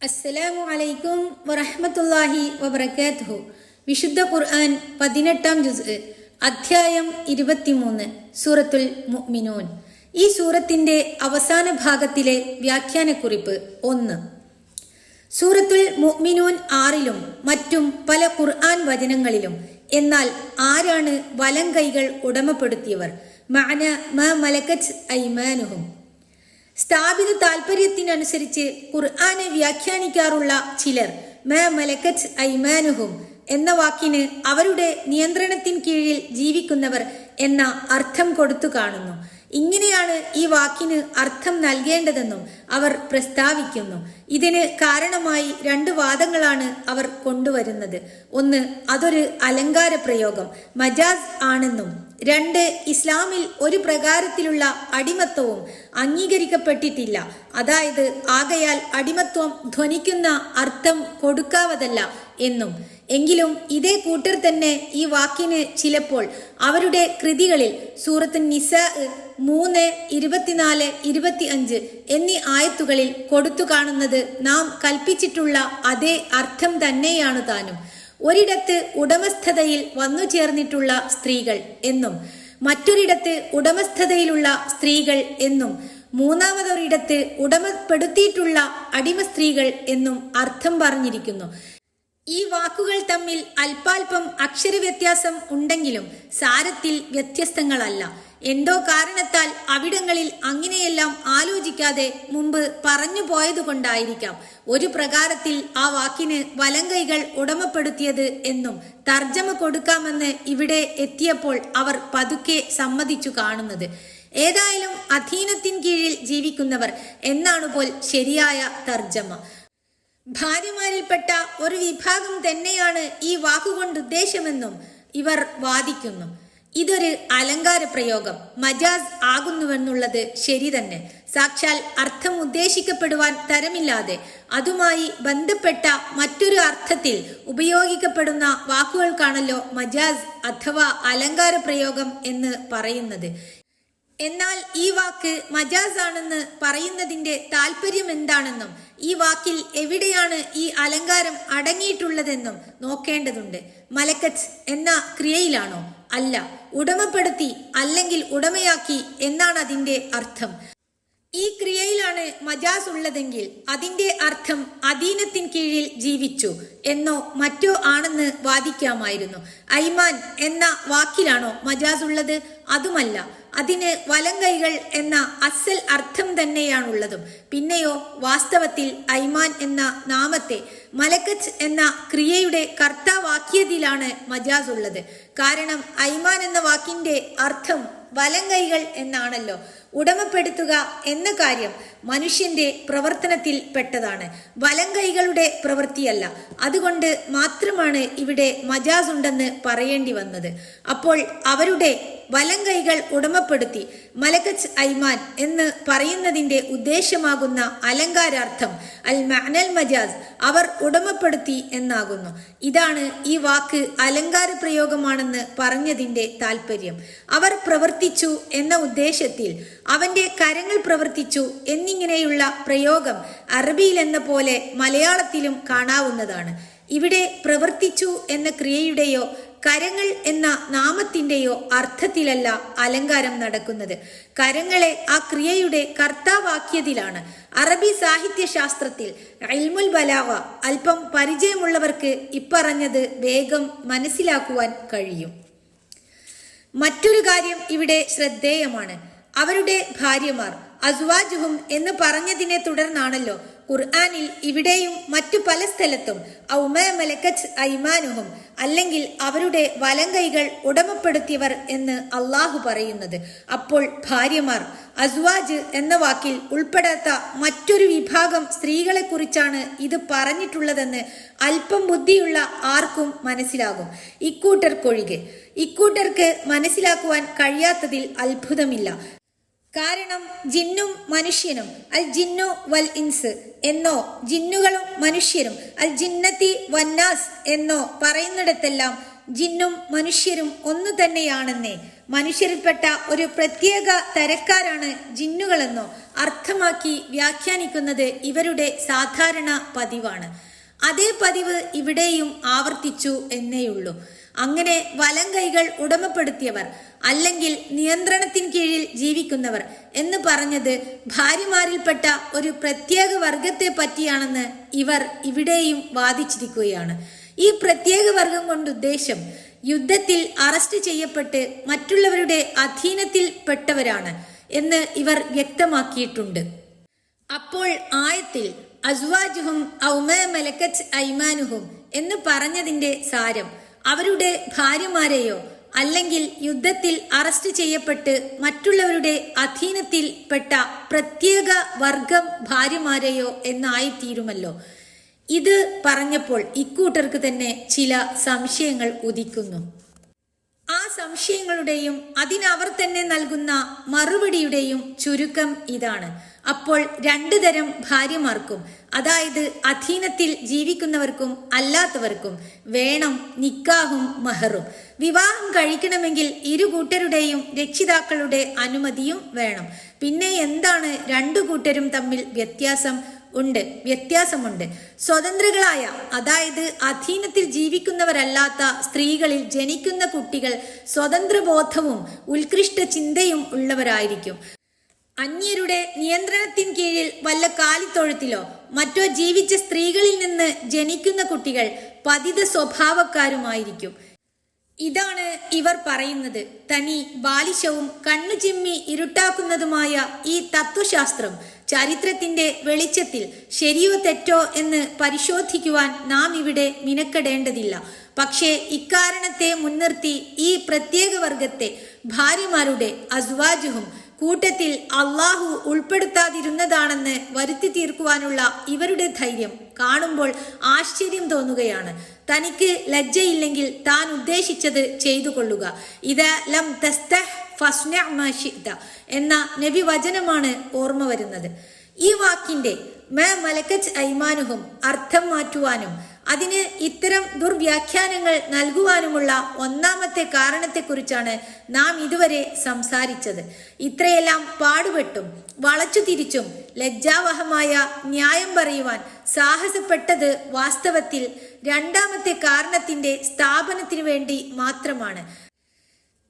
അസ്സലാമു അലൈക്കും വറഹ്മത്തുള്ളാഹി വബറകാതുഹു. വിശുദ്ധ ഖുർആൻ പതിനെട്ടാം ജുസ് അധ്യായം ഇരുപത്തിമൂന്ന് സൂറത്തുൽ മുഅ്മിനൂൻ. ഈ സൂറത്തിന്റെ അവസാന ഭാഗത്തിലെ വ്യാഖ്യാനക്കുറിപ്പ് ഒന്ന്. സൂറത്തുൽ മുഅ്മിനൂൻ ആറിലും മറ്റും പല ഖുർആൻ വചനങ്ങളിലും എന്നാൽ ആരാണ് വലം കൈകൾ ഉടമപ്പെടുത്തിയവർ? മഅന മ മലക്കത്ത് ഐമാനുഹും. സ്ഥാപിത താൽപര്യത്തിനനുസരിച്ച് ഖുർആാനെ വ്യാഖ്യാനിക്കാറുള്ള ചിലർ മ മലക്കറ്റ് ഐമാനുഹും എന്ന വാക്കിന് അവരുടെ നിയന്ത്രണത്തിൻ കീഴിൽ ജീവിക്കുന്നവർ എന്ന അർത്ഥം കൊടുത്തു കാണുന്നു. ഇങ്ങനെയാണ് ഈ വാക്കിന് അർത്ഥം നൽകേണ്ടതെന്നും അവർ പ്രസ്താവിക്കുന്നു. ഇതിന് കാരണമായി രണ്ട് വാദങ്ങളാണ് അവർ കൊണ്ടുവരുന്നത്. ഒന്ന് അതൊരു അലങ്കാര പ്രയോഗം മജാസ് ആണെന്നും. രണ്ട് ഇസ്ലാമിൽ ഒരു പ്രകാരത്തിലുള്ള അടിമത്വവും അംഗീകരിക്കപ്പെട്ടിട്ടില്ല. അതായത് ആകയാൽ അടിമത്വം ധ്വനിക്കുന്ന അർത്ഥം കൊടുക്കാവതല്ല എന്നും. എങ്കിലും ഇതേ കൂട്ടർ തന്നെ ഈ വാക്കിന് ചിലപ്പോൾ അവരുടെ കൃതികളിൽ സൂറത്ത് നിസ മൂന്ന് ഇരുപത്തിനാല് ഇരുപത്തി അഞ്ച് എന്നീ ആയത്തുകളിൽ കൊടുത്തു കാണുന്നത് നാം കൽപ്പിച്ചിട്ടുള്ള അതേ അർത്ഥം തന്നെയാണ് താനും. ഒരിടത്ത് ഉടമസ്ഥതയിൽ വന്നു ചേർന്നിട്ടുള്ള സ്ത്രീകൾ എന്നും മറ്റൊരിടത്ത് ഉടമസ്ഥതയിലുള്ള സ്ത്രീകൾ എന്നും മൂന്നാമതൊരിടത്ത് ഉടമപ്പെടുത്തിയിട്ടുള്ള അടിമ സ്ത്രീകൾ എന്നും അർത്ഥം പറഞ്ഞിരിക്കുന്നു. ഈ വാക്കുകൾ തമ്മിൽ അല്പാൽപം അക്ഷരവ്യത്യാസം ഉണ്ടെങ്കിലും സാരത്തിൽ വ്യത്യസ്തങ്ങളല്ല. എന്തോ കാരണത്താൽ അവിടങ്ങളിൽ അങ്ങനെയെല്ലാം ആലോചിക്കാതെ മുമ്പ് പറഞ്ഞു പോയതുകൊണ്ടായിരിക്കാം ഒരു പ്രകാരത്തിൽ ആ വാക്കിന് വലങ്കൈകൾ ഉടമപ്പെടുത്തിയത് എന്നും തർജമ കൊടുക്കാമെന്ന് ഇവിടെ എത്തിയപ്പോൾ അവർ പതുക്കെ സമ്മതിച്ചു കാണുന്നത്. ഏതായാലും അധീനത്തിൻ കീഴിൽ ജീവിക്കുന്നവർ എന്നാണ് പോൽ ശരിയായ തർജമ. ഭാര്യമാരിൽപ്പെട്ട ഒരു വിഭാഗം തന്നെയാണ് ഈ വാക്കുകൊണ്ട് ഉദ്ദേശമെന്നും ഇവർ വാദിക്കുന്നു. ഇതൊരു അലങ്കാര പ്രയോഗം. മജാസ് ആകുന്നുവെന്നുള്ളത് ശരി തന്നെ. സാക്ഷാൽ അർത്ഥം ഉദ്ദേശിക്കപ്പെടുവാൻ തരമില്ലാതെ അതുമായി ബന്ധപ്പെട്ട മറ്റൊരു അർത്ഥത്തിൽ ഉപയോഗിക്കപ്പെടുന്ന വാക്കുകൾക്കാണല്ലോ മജാസ് അഥവാ അലങ്കാര പ്രയോഗം എന്ന് പറയുന്നത്. എന്നാൽ ഈ വാക്ക് മജാസ് ആണെന്ന് പറയുന്നതിന്റെ താല്പര്യം എന്താണെന്നും ഈ വാക്കിൽ എവിടെയാണ് ഈ അലങ്കാരം അടങ്ങിയിട്ടുള്ളതെന്നും നോക്കേണ്ടതുണ്ട്. മലക്കത്ത് എന്ന ക്രിയയിലാണോ? അല്ല. ഉടമപ്പെടുത്തി അല്ലെങ്കിൽ ഉടമയാക്കി എന്നാണ് അതിന്റെ അർത്ഥം. ഈ ക്രിയയിലാണ് മജാസ് ഉള്ളതെങ്കിൽ അതിന്റെ അർത്ഥം അധീനത്തിൻ കീഴിൽ ജീവിച്ചു എന്നോ മറ്റോ ആണെന്ന് വാദിക്കാമായിരുന്നു. ഐമാൻ എന്ന വാക്കിലാണോ മജാസ് ഉള്ളത്? അതുമല്ല അതിന് വലങ്കൈകൾ എന്ന അസൽ അർത്ഥം തന്നെയാണുള്ളതും. പിന്നെയോ വാസ്തവത്തിൽ ഐമാൻ എന്ന നാമത്തെ മലക്കച്ച് എന്ന ക്രിയയുടെ കർത്താവാക്കിയതിലാണ് മജാസ് ഉള്ളത് കാരണം ഐമാൻ എന്ന വാക്കിന്റെ അർത്ഥം വലങ്കൈകൾ എന്നാണല്ലോ. ഉടമപ്പെടുത്തുക എന്ന കാര്യം മനുഷ്യന്റെ പ്രവർത്തനത്തിൽ പെട്ടതാണ്. വലങ്കൈകളുടെ പ്രവൃത്തിയല്ല. അതുകൊണ്ട് മാത്രമാണ് ഇവിടെ മജാസ് ഉണ്ടെന്ന് പറയേണ്ടി വന്നത്. അപ്പോൾ അവരുടെ വലങ്കൈകൾ ഉടമപ്പെടുത്തി മലക്കച്ച് ഐമാൻ എന്ന് പറയുന്നതിന്റെ ഉദ്ദേശമാകുന്ന അലങ്കാരാർത്ഥം അൽ മഅനൽ മജാസ് അവർ ഉടമപ്പെടുത്തി എന്നാകുന്നു. ഇതാണ് ഈ വാക്ക് അലങ്കാര പ്രയോഗമാണെന്ന് പറഞ്ഞതിന്റെ താല്പര്യം അവർ പ്രവർത്തിച്ചു എന്ന ഉദ്ദേശത്തിൽ അവന്റെ കരങ്ങൾ പ്രവർത്തിച്ചു എന്നിങ്ങനെയുള്ള പ്രയോഗം അറബിയിൽ എന്ന പോലെ മലയാളത്തിലും കാണാവുന്നതാണ്. ഇവിടെ പ്രവർത്തിച്ചു എന്ന ക്രിയയുടെയോ കരങ്ങൾ എന്ന നാമത്തിന്റെയോ അർത്ഥത്തിലല്ല അലങ്കാരം നടക്കുന്നത്. കരങ്ങളെ ആ ക്രിയയുടെ കർത്താവാക്കിയതിലാണ്. അറബി സാഹിത്യ ശാസ്ത്രത്തിൽ അൽമുൽ ബലാവ അല്പം പരിചയമുള്ളവർക്ക് ഇപ്പറഞ്ഞത് വേഗം മനസ്സിലാക്കുവാൻ കഴിയും. മറ്റൊരു കാര്യം ഇവിടെ ശ്രദ്ധേയമാണ്. അവരുടെ ഭാര്യമാർ. അസ്വാജുഹും എന്ന് പറഞ്ഞതിനെ തുടർന്നാണല്ലോ ഖുർആാനിൽ ഇവിടെയും മറ്റു പല സ്ഥലത്തും ഔമ ഐമാനുഹും അല്ലെങ്കിൽ അവരുടെ വലങ്കൈകൾ ഉടമപ്പെടുത്തിയവർ എന്ന് അള്ളാഹു പറയുന്നത്. അപ്പോൾ ഭാര്യമാർ അസ്വാജ് എന്ന വാക്കിൽ ഉൾപ്പെടാത്ത മറ്റൊരു വിഭാഗം സ്ത്രീകളെക്കുറിച്ചാണ് ഇത് പറഞ്ഞിട്ടുള്ളതെന്ന് അല്പം ബുദ്ധിയുള്ള ആർക്കും മനസ്സിലാകും. ഇക്കൂട്ടർക്കൊഴികെ. ഇക്കൂട്ടർക്ക് മനസ്സിലാക്കുവാൻ കഴിയാത്തതിൽ അത്ഭുതമില്ല. കാരണം ജിന്നും മനുഷ്യനും അൽ ജിന്നു വൽ ഇൻസ് എന്നോ ജിന്നുകളും മനുഷ്യരും അൽ ജിന്നത്തി വന്നാസ് എന്നോ പറയുന്നിടത്തെല്ലാം ജിന്നും മനുഷ്യരും ഒന്നു തന്നെയാണെന്നേ. മനുഷ്യരിൽപ്പെട്ട ഒരു പ്രത്യേക തരക്കാരാണ് ജിന്നുകളെന്നോ അർത്ഥമാക്കി വ്യാഖ്യാനിക്കുന്നത് ഇവരുടെ സാധാരണ പതിവാണ്. അതേ പതിവ് ഇവിടെയും ആവർത്തിച്ചു എന്നേയുള്ളൂ. അങ്ങനെ വലം കൈകൾ ഉടമപ്പെടുത്തിയവർ അല്ലെങ്കിൽ നിയന്ത്രണത്തിന് കീഴിൽ ജീവിക്കുന്നവർ എന്ന് പറഞ്ഞത് ഭാര്യമാരിൽപ്പെട്ട ഒരു പ്രത്യേക വർഗത്തെ പറ്റിയാണെന്ന് ഇവർ ഇവിടെയും വാദിച്ചിരിക്കുകയാണ്. ഈ പ്രത്യേക വർഗം കൊണ്ട് ഉദ്ദേശം യുദ്ധത്തിൽ അറസ്റ്റ് ചെയ്യപ്പെട്ട് മറ്റുള്ളവരുടെ അധീനത്തിൽ പെട്ടവരാണ് എന്ന് ഇവർ വ്യക്തമാക്കിയിട്ടുണ്ട്. അപ്പോൾ ആയത്തിൽ അസ്വാജുഹും ഔമ ഐമാനുഹും എന്ന് പറഞ്ഞതിന്റെ സാരം അവരുടെ ഭാര്യമാരെയോ അല്ലെങ്കിൽ യുദ്ധത്തിൽ അറസ്റ്റ് ചെയ്യപ്പെട്ട് മറ്റുള്ളവരുടെ അധീനത്തിൽ പെട്ട പ്രത്യേക വർഗം ഭാര്യമാരെയോ എന്നായിത്തീരുമല്ലോ. ഇത് പറഞ്ഞപ്പോൾ ഇക്കൂട്ടർക്ക് തന്നെ ചില സംശയങ്ങൾ ഉദിക്കുന്നു. സംശയങ്ങളുടെയും അതിനവർ തന്നെ നൽകുന്ന മറുപടിയുടെയും ചുരുക്കം ഇതാണ്. അപ്പോൾ രണ്ടു തരം ഭാര്യമാർക്കും അതായത് അധീനത്തിൽ ജീവിക്കുന്നവർക്കും അല്ലാത്തവർക്കും വേണം നിക്കാഹും മഹറും. വിവാഹം കഴിക്കണമെങ്കിൽ ഇരു കൂട്ടരുടെയും രക്ഷിതാക്കളുടെ അനുമതിയും വേണം. പിന്നെ എന്താണ് രണ്ടു കൂട്ടരും തമ്മിൽ വ്യത്യാസം? ഉണ്ട് വ്യത്യാസമുണ്ട്. സ്വതന്ത്രകളായ അതായത് അധീനത്തിൽ ജീവിക്കുന്നവരല്ലാത്ത സ്ത്രീകളിൽ ജനിക്കുന്ന കുട്ടികൾ സ്വതന്ത്രബോധവും ഉത്കൃഷ്ട ചിന്തയും ഉള്ളവരായിരിക്കും. അന്യരുടെ നിയന്ത്രണത്തിൻ കീഴിൽ വല്ല കാലിത്തൊഴുത്തിലോ മറ്റോ ജീവിച്ച സ്ത്രീകളിൽ നിന്ന് ജനിക്കുന്ന കുട്ടികൾ പതിത സ്വഭാവക്കാരുമായിരിക്കും. ഇതാണ് ഇവർ പറയുന്നത്. തനി ബാലിശവും കണ്ണു ചിമ്മി ഇരുട്ടാക്കുന്നതുമായ ഈ തത്വശാസ്ത്രം ചരിത്രത്തിന്റെ വെളിച്ചത്തിൽ ശരിയോ തെറ്റോ എന്ന് പരിശോധിക്കുവാൻ നാം ഇവിടെ മിനക്കെടേണ്ടതില്ല. പക്ഷേ ഇക്കാരണത്തെ മുൻനിർത്തി ഈ പ്രത്യേക വർഗത്തെ ഭാര്യമാരുടെ അസ്വാജുഹും കൂട്ടത്തിൽ അള്ളാഹു ഉൾപ്പെടുത്താതിരുന്നതാണെന്ന് വരുത്തി തീർക്കുവാനുള്ള ഇവരുടെ ധൈര്യം കാണുമ്പോൾ ആശ്ചര്യം തോന്നുകയാണ്. തനിക്ക് ലജ്ജയില്ലെങ്കിൽ താൻ ഉദ്ദേശിച്ചത് ചെയ്തു കൊള്ളുക ഇത് ലം തസ്തഹ് എന്ന നബി വചനമാണ് ഓർമ്മ വരുന്നത്. ഈ വാക്കിന്റെ മേ മലക്കച്ച് ഐമാനുഹും അർത്ഥം മാറ്റുവാനും അതിന് ഇത്തരം ദുർവ്യാഖ്യാനങ്ങൾ നൽകുവാനുമുള്ള ഒന്നാമത്തെ കാരണത്തെക്കുറിച്ചാണ് നാം ഇതുവരെ സംസാരിച്ചത്. ഇത്രയെല്ലാം പാടുപെട്ടും വളച്ചു തിരിച്ചും ലജ്ജാവഹമായ ന്യായം പറയുവാൻ സാഹസപ്പെട്ടത് വാസ്തവത്തിൽ രണ്ടാമത്തെ കാരണത്തിന്റെ സ്ഥാപനത്തിനു വേണ്ടി മാത്രമാണ്.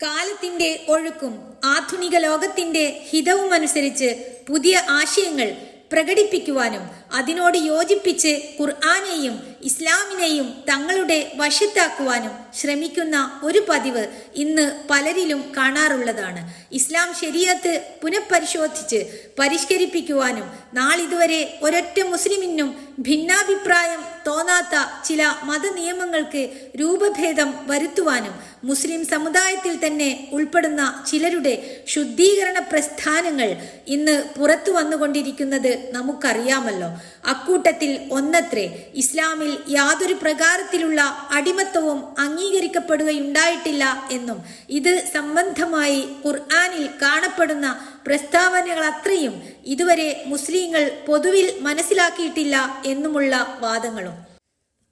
കാലത്തിന്റെ ഒഴുക്കും ആധുനിക ലോകത്തിന്റെ ഹിതവുമനുസരിച്ച് പുതിയ ആശയങ്ങൾ പ്രകടിപ്പിക്കുവാനും അതിനോട് യോജിപ്പിച്ച് ഖുർആാനെയും ഇസ്ലാമിനെയും തങ്ങളുടെ വശത്താക്കുവാനും ശ്രമിക്കുന്ന ഒരു പതിവ് ഇന്ന് പലരിലും കാണാറുള്ളതാണ്. ഇസ്ലാം ശരീരത്ത് പുനഃപരിശോധിച്ച് പരിഷ്കരിപ്പിക്കുവാനും നാളിതുവരെ ഒരൊറ്റ മുസ്ലിമിനും ഭിന്നാഭിപ്രായം തോന്നാത്ത ചില മതനിയമങ്ങൾക്ക് രൂപഭേദം വരുത്തുവാനും മുസ്ലിം സമുദായത്തിൽ തന്നെ ഉൾപ്പെടുന്ന ചിലരുടെ ശുദ്ധീകരണ പ്രസ്ഥാനങ്ങൾ ഇന്ന് പുറത്തു വന്നുകൊണ്ടിരിക്കുന്നത് നമുക്കറിയാമല്ലോ. അക്കൂട്ടത്തിൽ ഒന്നത്രേ ഇസ്ലാമിൽ യാതൊരു പ്രകാരത്തിലുള്ള അടിമത്തവും അംഗീകരിക്കപ്പെടുകയുണ്ടായിട്ടില്ല എന്നും ഇത് സംബന്ധമായി ഖുർആാനിൽ കാണപ്പെടുന്ന പ്രസ്താവനകൾ അത്രയും ഇതുവരെ മുസ്ലിങ്ങൾ പൊതുവിൽ മനസ്സിലാക്കിയിട്ടില്ല എന്നുമുള്ള വാദങ്ങളും.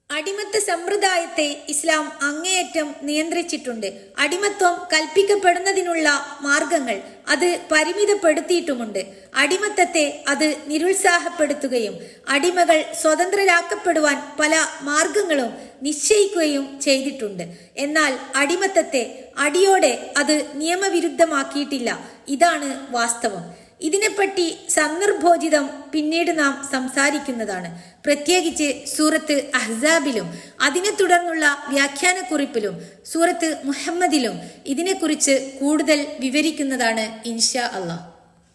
അടിമത്ത സമ്പ്രദായത്തെ ഇസ്ലാം അങ്ങേയറ്റം നിയന്ത്രിച്ചിട്ടുണ്ട്. അടിമത്വം കൽപ്പിക്കപ്പെടുന്നതിനുള്ള മാർഗങ്ങൾ അത് പരിമിതപ്പെടുത്തിയിട്ടുമുണ്ട്. അടിമത്തത്തെ അത് നിരുത്സാഹപ്പെടുത്തുകയും അടിമകൾ സ്വതന്ത്രരാക്കപ്പെടുവാൻ പല മാർഗങ്ങളും നിശ്ചയിക്കുകയും ചെയ്തിട്ടുണ്ട്. എന്നാൽ അടിമത്തത്തെ അടിയോടെ അത് നിയമവിരുദ്ധമാക്കിയിട്ടില്ല. ഇതാണ് വാസ്തവം. ഇതിനെപ്പറ്റി സന്ദർഭോചിതം പിന്നീട് നാം സംസാരിക്കുന്നതാണ്. പ്രത്യേകിച്ച് സൂറത്ത് അഹ്സാബിലും അതിനെ തുടർന്നുള്ള വ്യാഖ്യാനക്കുറിപ്പിലും സൂറത്ത് മുഹമ്മദിലും ഇതിനെക്കുറിച്ച് കൂടുതൽ വിവരിക്കുന്നതാണ് ഇൻഷാ അള്ളാഹ്.